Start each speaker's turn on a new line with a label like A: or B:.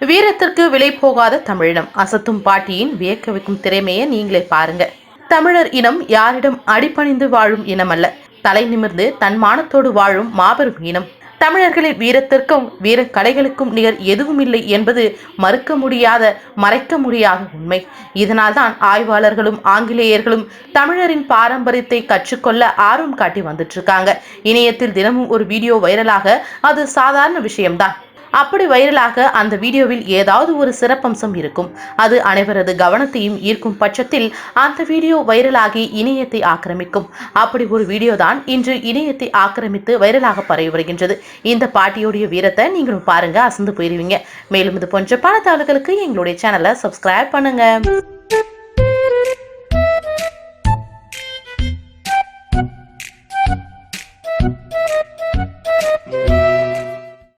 A: வீரத்திற்கு விலை போகாத தமிழினம். அசத்தும் பாட்டியின் வியக்க வைக்கும் திறமையை நீங்களே பாருங்க. தமிழர் இனம் யாரிடம் அடிபணிந்து வாழும் இனம் அல்ல தலை நிமிர்ந்து தன்மானத்தோடு வாழும் மாபெரும் இனம். தமிழர்களின் வீரத்திற்கும் வீர கலைகளுக்கும் நிகர் எதுவும் இல்லை என்பது மறுக்க முடியாத மறைக்க முடியாத உண்மை. இதனால்தான் ஆய்வாளர்களும் ஆங்கிலேயர்களும் தமிழரின் பாரம்பரியத்தை கற்றுக்கொள்ள ஆர்வம் காட்டி வந்துட்டு இருக்காங்க இணையத்தில் தினமும் ஒரு வீடியோ வைரலாக அது சாதாரண விஷயம்தான். அப்படி வைரலாக அந்த வீடியோவில் ஏதாவது ஒரு சிறப்பம்சம் இருக்கும். அது அனைவரது கவனத்தையும் ஈர்க்கும் பட்சத்தில் அந்த வீடியோ வைரலாகி இணையத்தை ஆக்கிரமிக்கும். அப்படி ஒரு வீடியோ தான் இன்று இணையத்தை ஆக்கிரமித்து வைரலாக பரவி வருகின்றது. இந்த பாட்டியோடைய வீரத்தை நீங்களும் பாருங்க அசந்து போயிருவீங்க. மேலும் இது போன்ற பல தகவல்களுக்கு எங்களுடைய சேனலை சப்ஸ்கிரைப் பண்ணுங்க.